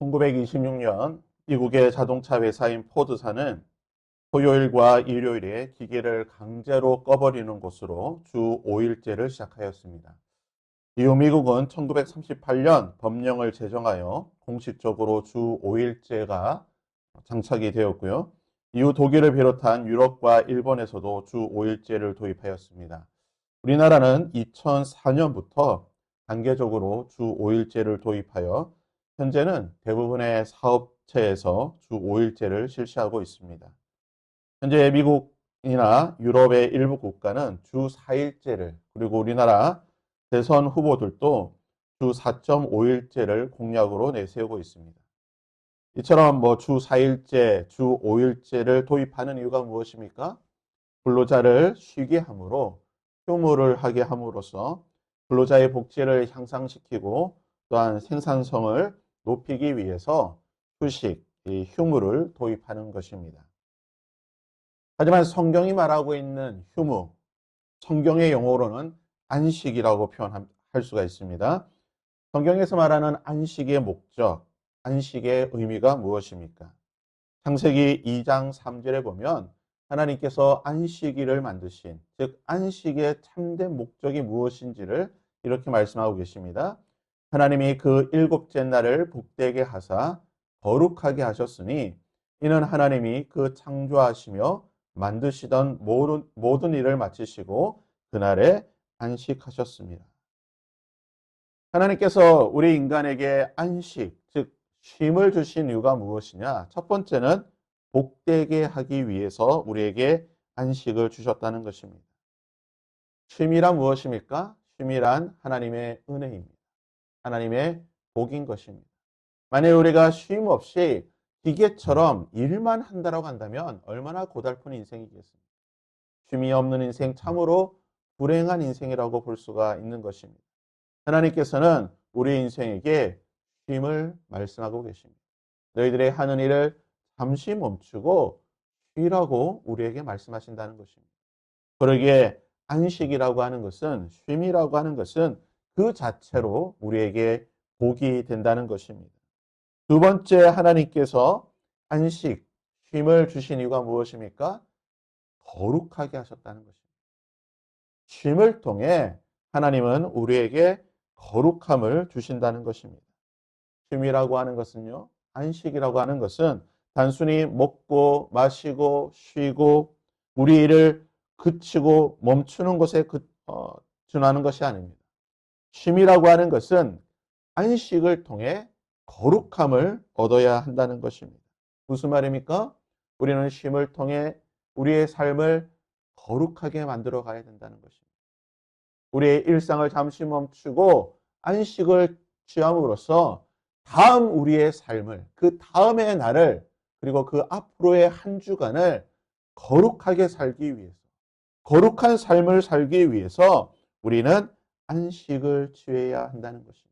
1926년 미국의 자동차 회사인 포드사는 토요일과 일요일에 기계를 강제로 꺼버리는 곳으로 주 5일제를 시작하였습니다. 이후 미국은 1938년 법령을 제정하여 공식적으로 주 5일제가 장착이 되었고요. 이후 독일을 비롯한 유럽과 일본에서도 주 5일제를 도입하였습니다. 우리나라는 2004년부터 단계적으로 주 5일제를 도입하여 현재는 대부분의 사업체에서 주 5일제를 실시하고 있습니다. 현재 미국이나 유럽의 일부 국가는 주 4일제를 그리고 우리나라 대선 후보들도 주 4.5일제를 공약으로 내세우고 있습니다. 이처럼 뭐 주 4일제, 주 5일제를 도입하는 이유가 무엇입니까? 근로자를 쉬게 함으로 휴무를 하게 함으로써 근로자의 복지를 향상시키고 또한 생산성을 높이기 위해서 휴식, 이 휴무를 도입하는 것입니다. 하지만 성경이 말하고 있는 휴무, 성경의 용어로는 안식이라고 표현할 수가 있습니다. 성경에서 말하는 안식의 목적, 안식의 의미가 무엇입니까? 창세기 2장 3절에 보면 하나님께서 안식일을 만드신, 즉 안식의 참된 목적이 무엇인지를 이렇게 말씀하고 계십니다. 하나님이 그 일곱째 날을 복되게 하사 거룩하게 하셨으니 이는 하나님이 그 창조하시며 만드시던 모든, 모든 일을 마치시고 그날에 안식하셨습니다. 하나님께서 우리 인간에게 안식, 즉 쉼을 주신 이유가 무엇이냐? 첫 번째는 복되게 하기 위해서 우리에게 안식을 주셨다는 것입니다. 쉼이란 무엇입니까? 쉼이란 하나님의 은혜입니다. 하나님의 복인 것입니다. 만약 우리가 쉼 없이 기계처럼 일만 한다라고 한다면 얼마나 고달픈 인생이겠습니까? 쉼이 없는 인생 참으로 불행한 인생이라고 볼 수가 있는 것입니다. 하나님께서는 우리 인생에게 쉼을 말씀하고 계십니다. 너희들의 하는 일을 잠시 멈추고 쉬라고 우리에게 말씀하신다는 것입니다. 그러기에 안식이라고 하는 것은 쉼이라고 하는 것은 그 자체로 우리에게 복이 된다는 것입니다. 두 번째 하나님께서 안식, 쉼을 주신 이유가 무엇입니까? 거룩하게 하셨다는 것입니다. 쉼을 통해 하나님은 우리에게 거룩함을 주신다는 것입니다. 쉼이라고 하는 것은요, 안식이라고 하는 것은 단순히 먹고 마시고 쉬고 우리 일을 그치고 멈추는 것에 그, 어, 준하는 것이 아닙니다. 쉼이라고 하는 것은 안식을 통해 거룩함을 얻어야 한다는 것입니다. 무슨 말입니까? 우리는 쉼을 통해 우리의 삶을 거룩하게 만들어 가야 된다는 것입니다. 우리의 일상을 잠시 멈추고 안식을 취함으로써 다음 우리의 삶을, 그 다음의 날을, 그리고 그 앞으로의 한 주간을 거룩하게 살기 위해서, 거룩한 삶을 살기 위해서 우리는 안식을 취해야 한다는 것입니다.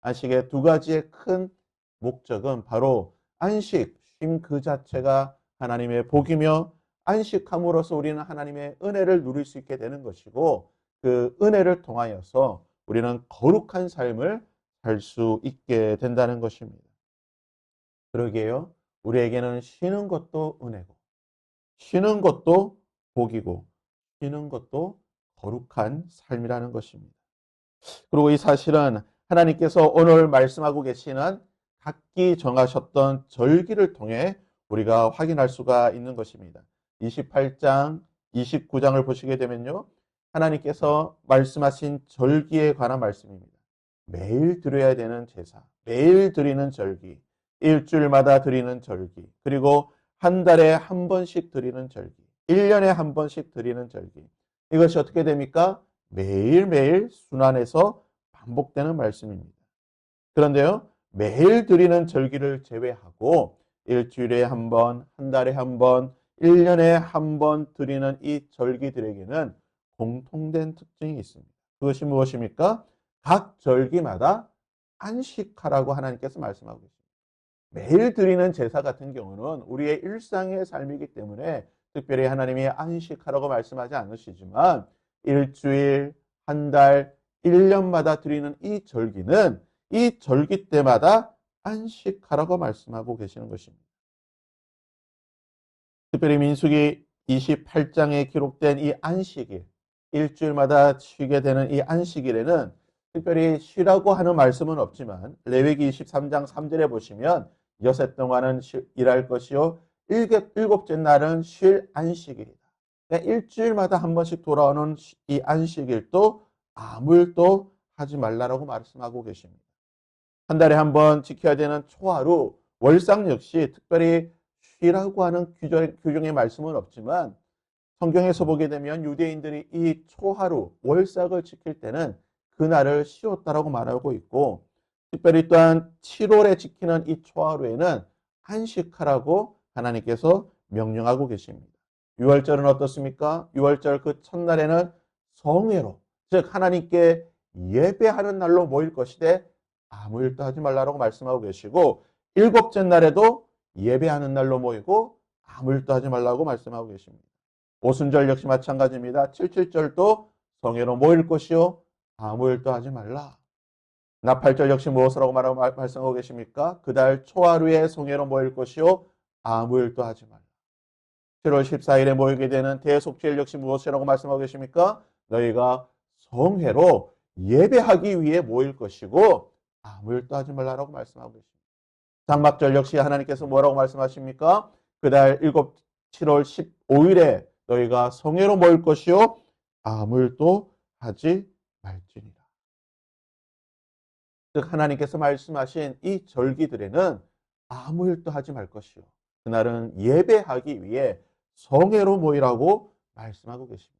안식의 두 가지의 큰 목적은 바로 안식, 쉼 그 자체가 하나님의 복이며 안식함으로써 우리는 하나님의 은혜를 누릴 수 있게 되는 것이고 그 은혜를 통하여서 우리는 거룩한 삶을 살 수 있게 된다는 것입니다. 그러게요. 우리에게는 쉬는 것도 은혜고, 쉬는 것도 복이고, 쉬는 것도 거룩한 삶이라는 것입니다. 그리고 이 사실은 하나님께서 오늘 말씀하고 계시는 각기 정하셨던 절기를 통해 우리가 확인할 수가 있는 것입니다. 28장, 29장을 보시게 되면요. 하나님께서 말씀하신 절기에 관한 말씀입니다. 매일 드려야 되는 제사, 매일 드리는 절기, 일주일마다 드리는 절기, 그리고 한 달에 한 번씩 드리는 절기, 1년에 한 번씩 드리는 절기. 이것이 어떻게 됩니까? 매일매일 순환해서 반복되는 말씀입니다. 그런데요, 매일 드리는 절기를 제외하고 일주일에 한 번, 한 달에 한 번, 1년에 한 번 드리는 이 절기들에게는 공통된 특징이 있습니다. 그것이 무엇입니까? 각 절기마다 안식하라고 하나님께서 말씀하고 계십니다. 매일 드리는 제사 같은 경우는 우리의 일상의 삶이기 때문에 특별히 하나님이 안식하라고 말씀하지 않으시지만 일주일, 한 달, 1년마다 드리는 이 절기는 이 절기 때마다 안식하라고 말씀하고 계시는 것입니다. 특별히 민수기 28장에 기록된 이 안식일, 일주일마다 쉬게 되는 이 안식일에는 특별히 쉬라고 하는 말씀은 없지만 레위기 23장 3절에 보시면 여섯 동안은 일할 것이요 일곱째 날은 쉴. 그러니까 일주일마다 한 번씩 돌아오는 이 안식일도 아무 일도 하지 말라라고 말씀하고 계십니다. 한 달에 한 번 지켜야 되는 초하루, 월상 역시 특별히 쉬라고 하는 규정, 규정의 말씀은 없지만 성경에서 보게 되면 유대인들이 이 초하루, 월삭을 지킬 때는 그날을 쉬었다라고 말하고 있고 특별히 또한 7월에 지키는 이 초하루에는 한식하라고 하나님께서 명령하고 계십니다. 6월절은 어떻습니까? 6월절 그 첫날에는 성회로 즉 하나님께 예배하는 날로 모일 것이되 아무 일도 하지 말라고 말씀하고 계시고 일곱째 날에도 예배하는 날로 모이고 아무 일도 하지 말라고 말씀하고 계십니다. 오순절 역시 마찬가지입니다. 77절도 성회로 모일 것이요 아무 일도 하지 말라. 나팔절 역시 무엇이라고 말하고 말씀하고 계십니까? 그달 초하루에 성회로 모일 것이요 아무 일도 하지 말라. 7월 14일에 모이게 되는 대속죄일 역시 무엇이라고 말씀하고 계십니까? 너희가 성회로 예배하기 위해 모일 것이고 아무 일도 하지 말라라고 말씀하고 계십니다. 장막절 역시 하나님께서 뭐라고 말씀하십니까? 그달 7, 7월 15일에 너희가 성회로 모일 것이요 아무 일도 하지 말지니라. 즉 하나님께서 말씀하신 이 절기들에는 아무 일도 하지 말 것이요. 그날은 예배하기 위해 성회로 모이라고 말씀하고 계십니다.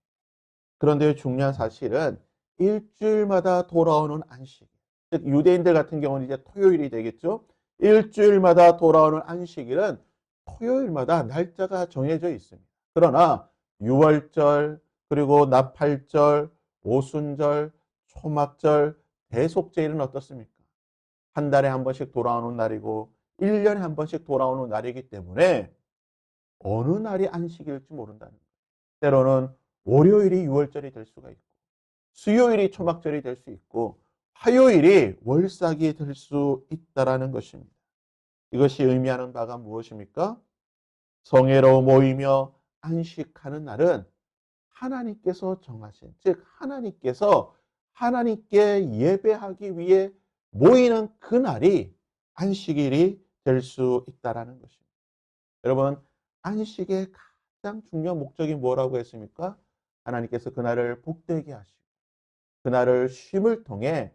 그런데 중요한 사실은 일주일마다 돌아오는 안식. 즉 유대인들 같은 경우는 이제 토요일이 되겠죠. 일주일마다 돌아오는 안식일은 토요일마다 날짜가 정해져 있습니다. 그러나 유월절 그리고 나팔절, 오순절, 초막절, 대속제일은 어떻습니까? 한 달에 한 번씩 돌아오는 날이고 1년에 한 번씩 돌아오는 날이기 때문에 어느 날이 안식일지 모른다는 거예요. 때로는 월요일이 유월절이 될 수가 있고 수요일이 초막절이 될 수 있고 화요일이 월삭이 될 수 있다라는 것입니다. 이것이 의미하는 바가 무엇입니까? 성회로 모이며 안식하는 날은 하나님께서 정하신, 즉 하나님께서 하나님께 예배하기 위해 모이는 그 날이 안식일이 될 수 있다라는 것입니다. 여러분, 안식의 가장 중요한 목적이 뭐라고 했습니까? 하나님께서 그날을 복되게 하시고 그날을 쉼을 통해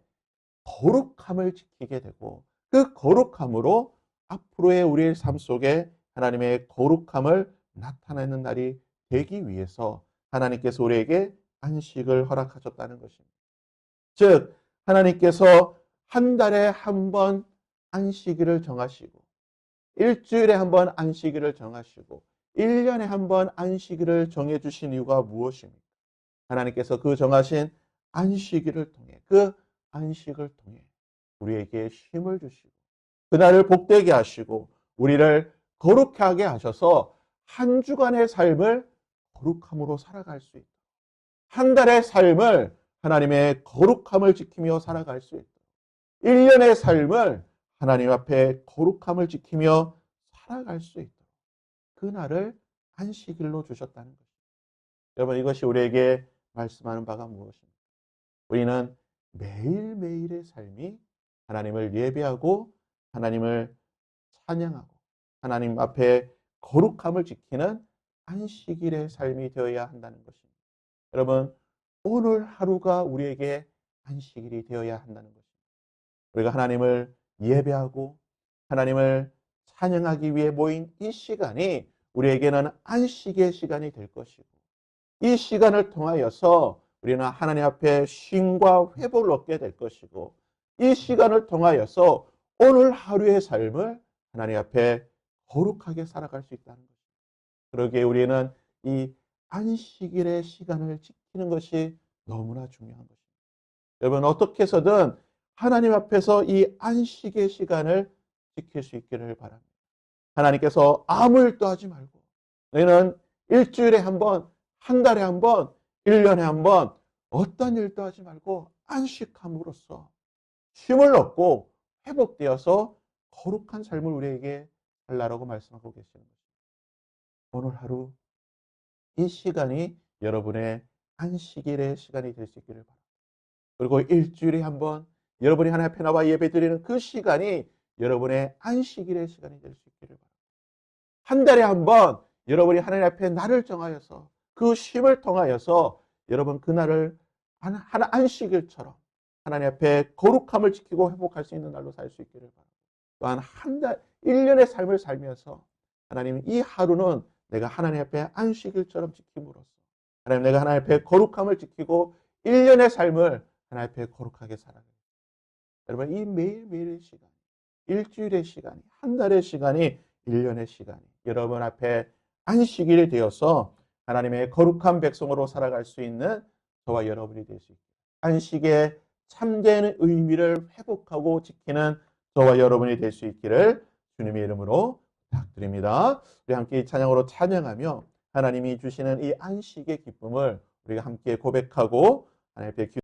거룩함을 지키게 되고 그 거룩함으로 앞으로의 우리의 삶 속에 하나님의 거룩함을 나타내는 날이 되기 위해서 하나님께서 우리에게 안식을 허락하셨다는 것입니다. 즉 하나님께서 한 달에 한 번 안식일을 정하시고 일주일에 한 번 안식일을 정하시고 1년에 한 번 안식일을 정해 주신 이유가 무엇입니까? 하나님께서 그 정하신 안식일을 통해 그 안식을 통해 우리에게 힘을 주시고 그날을 복되게 하시고 우리를 거룩하게 하셔서 한 주간의 삶을 거룩함으로 살아갈 수 있다. 한 달의 삶을 하나님의 거룩함을 지키며 살아갈 수 있다. 1년의 삶을 하나님 앞에 거룩함을 지키며 살아갈 수 있다. 그날을 안식일로 주셨다는 것입니다. 여러분 이것이 우리에게 말씀하는 바가 무엇입니까? 우리는 매일매일의 삶이 하나님을 예배하고 하나님을 찬양하고 하나님 앞에 거룩함을 지키는 안식일의 삶이 되어야 한다는 것입니다. 여러분, 오늘 하루가 우리에게 안식일이 되어야 한다는 것입니다. 우리가 하나님을 예배하고 하나님을 찬양하기 위해 모인 이 시간이 우리에게는 안식의 시간이 될 것이고 이 시간을 통하여서 우리는 하나님 앞에 쉼과 회복을 얻게 될 것이고 이 시간을 통하여서 오늘 하루의 삶을 하나님 앞에 거룩하게 살아갈 수 있다는 것입니다. 그러기에 우리는 이 안식일의 시간을 지키는 것이 너무나 중요한 것입니다. 여러분 어떻게 해서든 하나님 앞에서 이 안식의 시간을 지킬 수 있기를 바랍니다. 하나님께서 아무 일도 하지 말고 너희는 일주일에 한 번, 한 달에 한 번, 1년에 한 번 어떤 일도 하지 말고 안식함으로써 쉼을 얻고 회복되어서 거룩한 삶을 우리에게 살라라고 말씀하고 계시는 것입니다. 오늘 하루 이 시간이 여러분의 안식일의 시간이 될 수 있기를 바랍니다. 그리고 일주일에 한 번 여러분이 하나님 앞에 나와 예배 드리는 그 시간이 여러분의 안식일의 시간이 될 수 있기를 바랍니다. 한 달에 한 번 여러분이 하나님 앞에 날을 정하여서 그 쉼을 통하여서 여러분 그날을 하나, 안식일처럼 하나님 앞에 거룩함을 지키고 회복할 수 있는 날로 살 수 있기를 바랍니다. 또한 한 달, 1년의 삶을 살면서 하나님 이 하루는 내가 하나님 앞에 안식일처럼 지킴으로써 하나님 내가 하나님 앞에 거룩함을 지키고 1년의 삶을 하나님 앞에 거룩하게 살아가겠습니다. 여러분 이 매일매일의 시간, 일주일의 시간이, 한 달의 시간이 1년의 시간이 여러분 앞에 안식일이 되어서 하나님의 거룩한 백성으로 살아갈 수 있는 저와 여러분이 될 수 있습니다. 안식의 참된 의미를 회복하고 지키는 저와 여러분이 될 수 있기를 주님의 이름으로 부탁드립니다. 우리 함께 이 찬양으로 찬양하며 하나님이 주시는 이 안식의 기쁨을 우리가 함께 고백하고 하나님 앞에